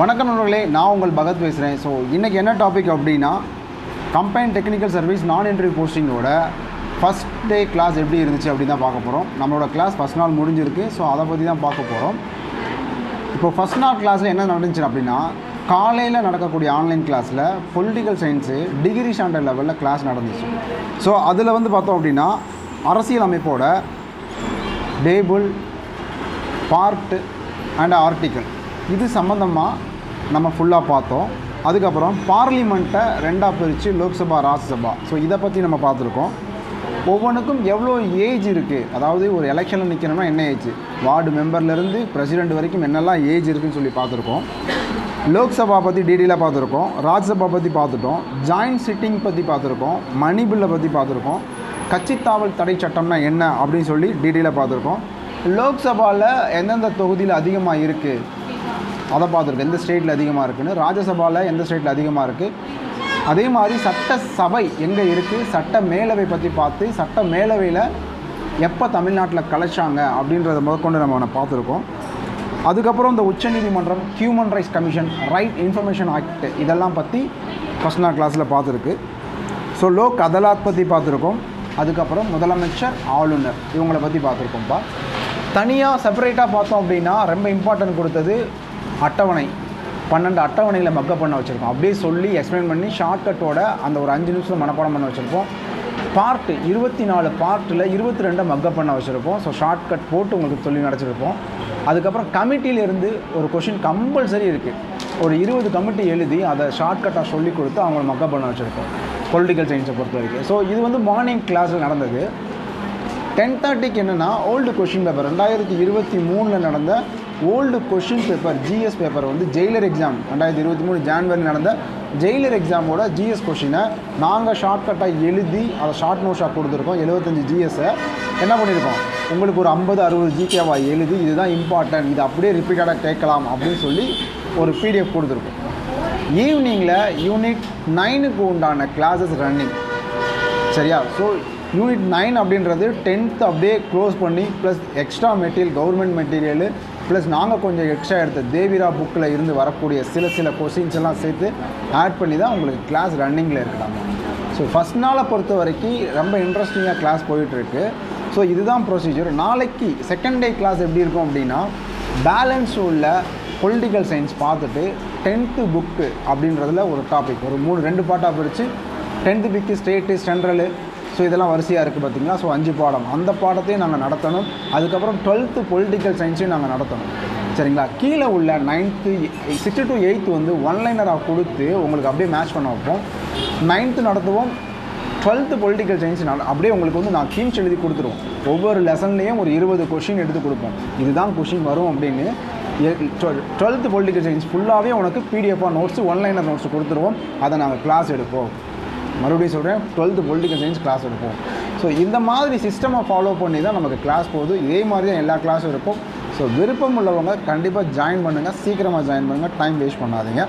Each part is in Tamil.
வணக்கம் நண்பர்களே நான் உங்கள் பகத் பேசுகிறேன் ஸோ இன்றைக்கி என்ன டாபிக் அப்படின்னா கம்பைன் டெக்னிக்கல் சர்வீஸ் நான் இன்டர்வியூ போஸ்டிங்கோட ஃபஸ்ட் டே கிளாஸ் எப்படி இருந்துச்சு அப்படின்னு தான் பார்க்க போகிறோம் நம்மளோட கிளாஸ் ஃபஸ்ட் நாள் முடிஞ்சிருக்கு. ஸோ அதை பற்றி தான் பார்க்க போகிறோம் இப்போ ஃபஸ்ட் நாள் கிளாஸில் என்ன நடந்துச்சு அப்படின்னா காலையில் நடக்கக்கூடிய ஆன்லைன் கிளாஸில் பொலிட்டிக்கல் சயின்ஸு டிகிரி ஸ்டாண்டர்ட் லெவலில் கிளாஸ் நடந்துச்சு. ஸோ அதில் வந்து பார்த்தோம் அப்படின்னா அரசியல் அமைப்போட டேபிள் பார்ட் அண்ட் ஆர்டிக்கல் இது சம்மந்தமாக நம்ம ஃபுல்லாக பார்த்தோம். அதுக்கப்புறம் பார்லிமெண்ட்டை ரெண்டாக பிரித்து லோக்சபா ராஜ்யசபா. ஸோ இதை பற்றி நம்ம பார்த்துருக்கோம். ஒவ்வொன்றுக்கும் எவ்வளோ ஏஜ் இருக்குது அதாவது ஒரு எலெக்ஷனில் நிற்கணும்னா என்ன ஏஜ்? வார்டு மெம்பர்லேருந்து பிரசிடெண்ட் வரைக்கும் என்னெல்லாம் ஏஜ் இருக்குன்னு சொல்லி பார்த்துருக்கோம். லோக்சபா பற்றி டீடெயிலாக பார்த்துருக்கோம். ராஜ்யசபா பற்றி பார்த்துட்டோம். ஜாயின்ட் சிட்டிங் பற்றி பார்த்துருக்கோம். மணி பில்லை பற்றி பார்த்துருக்கோம். கட்சித்தாவல் தடை சட்டம்னா என்ன அப்படின்னு சொல்லி டீட்டெயிலாக பார்த்துருக்கோம். லோக்சபாவில் எந்தெந்த தொகுதியில் அதிகமாக இருக்குது அதை பார்த்துருக்கோம் எந்த ஸ்டேட்டில் அதிகமாக இருக்குன்னு. ராஜ்யசபாவில் எந்த ஸ்டேட்டில் அதிகமாக இருக்குது அதே மாதிரி சட்டசபை எங்கே இருக்குது சட்ட மேலவை பற்றி பார்த்து சட்ட மேலவையில் எப்போ தமிழ்நாட்டில் கலைச்சாங்க அப்படின்றத முதற்கொண்டு நம்ம பார்த்துருக்கோம். அதுக்கப்புறம் இந்த உச்சநீதிமன்றம் human rights commission right information act இதெல்லாம் பற்றி ஃபஸ்ட் நாள் கிளாஸில் பார்த்துருக்கு. ஸோ லோக் அதாலத் பற்றி பார்த்துருக்கோம். அதுக்கப்புறம் முதலமைச்சர் ஆளுநர் இவங்களை பற்றி பார்த்துருக்கோம்ப்பா தனியாக செப்பரேட்டாக பார்த்தோம் அப்படின்னா ரொம்ப இம்பார்ட்டன்ட் கொடுத்தது அட்டவணை பன்னெண்டு அட்டவணையில் மக்கப் பண்ண வச்சுருக்கோம். அப்படியே சொல்லி எக்ஸ்பிளைன் பண்ணி ஷார்ட்கட்டோட அந்த ஒரு அஞ்சு நிமிஷம் மனப்பாடம் பண்ண வச்சுருப்போம். பார்ட்டு இருபத்தி நாலு பார்ட்டில் இருபத்தி ரெண்டை மக்கப் பண்ண வச்சுருப்போம். ஸோ ஷார்ட்கட் போட்டு உங்களுக்கு சொல்லி நடச்சிருப்போம் அதுக்கப்புறம் கமிட்டியிலேருந்து ஒரு கொஷின் கம்பல்சரி இருக்குது ஒரு இருபது கமிட்டி எழுதி அதை ஷார்ட்கட்டாக சொல்லி கொடுத்து அவங்கள மக்கப் பண்ண வச்சுருப்போம் பொலிட்டிக்கல் சயின்ஸை பொறுத்த வரைக்கும் ஸோ இது வந்து மார்னிங் கிளாஸில் நடந்தது. டென் தேர்ட்டிக்கு என்னென்னா ஓல்டு கொஷின் பேப்பர் ரெண்டாயிரத்தி இருபத்தி மூணில் நடந்த old question paper GS paper வந்து ஜெயிலர் எக்ஸாம் ரெண்டாயிரத்தி இருபத்தி மூணு ஜான்வரி நடந்த ஜெயிலர் எக்ஸாமோட ஜிஎஸ் கொஷினை நாங்கள் ஷார்ட்கட்டாக எழுதி அதை ஷார்ட் நோட்ஸாக கொடுத்துருக்கோம். எழுபத்தஞ்சு ஜிஎஸ்ஸை என்ன பண்ணியிருக்கோம் உங்களுக்கு ஒரு ஐம்பது அறுபது ஜிகேவா எழுதி இதுதான் இம்பார்ட்டன்ட் இது அப்படியே ரிப்பீட்டடாக கேட்கலாம் அப்படின்னு சொல்லி ஒரு பிடிஎஃப் கொடுத்துருக்கோம். ஈவினிங்கில் யூனிட் நைனுக்கு உண்டான கிளாஸஸ் ரன்னிங் சரியா? ஸோ யூனிட் நைன் அப்படின்றது டென்த்து அப்படியே க்ளோஸ் பண்ணி plus extra material government material plus நாங்கள் கொஞ்சம் எக்ஸ்ட்ரா எடுத்த தேவிரா புக்கில் இருந்து வரக்கூடிய சில சில கொஸ்டின்ஸ் எல்லாம் சேர்த்து ஆட் பண்ணி தான் உங்களுக்கு கிளாஸ் ரன்னிங்கில் இருக்கலாம். ஸோ ஃபஸ்ட் நாளை பொறுத்த வரைக்கும் ரொம்ப இன்ட்ரெஸ்டிங்காக கிளாஸ் போயிட்டுருக்கு. ஸோ இதுதான் ப்ரொசீஜர் நாளைக்கு செகண்ட் டே கிளாஸ் எப்படி இருக்கும் அப்படின்னா பேலன்ஸ் உள்ள பொலிட்டிக்கல் சயின்ஸ் பார்த்துட்டு டென்த்து புக்கு அப்படின்றதுல ஒரு டாபிக் ஒரு மூணு ரெண்டு பாட்டாக பிரித்து tenth book state central so இதெல்லாம் வரிசையாக இருக்குது பார்த்திங்கன்னா ஸோ அஞ்சு பாடம். அந்த பாடத்தையும் நாங்கள் நடத்தணும். அதுக்கப்புறம் டுவெல்த்து பொலிட்டிக்கல் சயின்ஸையும் நாங்கள் நடத்தணும். சரிங்களா? கீழே உள்ள நைன்த்து சிக்ஸ்த்து டு எயித்து வந்து ஒன்லைனராக கொடுத்து உங்களுக்கு அப்படியே மேட்ச் பண்ண வைப்போம். நைன்த்து நடத்துவோம். டுவெல்த்து பொலிட்டிக்கல் சயின்ஸ் நட அப்படியே உங்களுக்கு வந்து நான் கீம்ஸ் எழுதி கொடுத்துருவோம். ஒவ்வொரு லெசன்லேயும் ஒரு இருபது கொஷின் எடுத்து கொடுப்போம். இதுதான் கொஷின் வரும் அப்படின்னு. டுவெல்த்து பொலிட்டிக்கல் சயின்ஸ் ஃபுல்லாகவே உனக்கு பிடிஎஃபாக நோட்ஸ் ஒன்லைனர் நோட்ஸ் கொடுத்துருவோம். அதை நாங்கள் கிளாஸ் எடுப்போம். மறுபடியும் சொல்கிறேன் டுவெல்த்து பொலிட்டிக்கல் சயின்ஸ் கிளாஸ் எடுப்போம். ஸோ இந்த மாதிரி சிஸ்டமை ஃபாலோ பண்ணி தான் நமக்கு கிளாஸ் போகுது. இதே மாதிரி தான் எல்லா கிளாஸும் இருக்கும். ஸோ விருப்பம் உள்ளவங்க கண்டிப்பாக ஜாயின் பண்ணுங்கள் சீக்கிரமாக ஜாயின் பண்ணுங்கள் டைம் வேஸ்ட் பண்ணாதீங்க.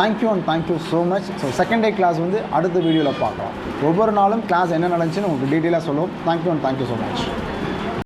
Thank you and thank you so much so second day class வந்து அடுத்த வீடியோவில் பார்க்கலாம். ஒவ்வொரு நாளும் கிளாஸ் என்ன நடந்துச்சுன்னு உங்களுக்கு டீட்டெயிலாக சொல்லுவோம். Thank you and thank you so much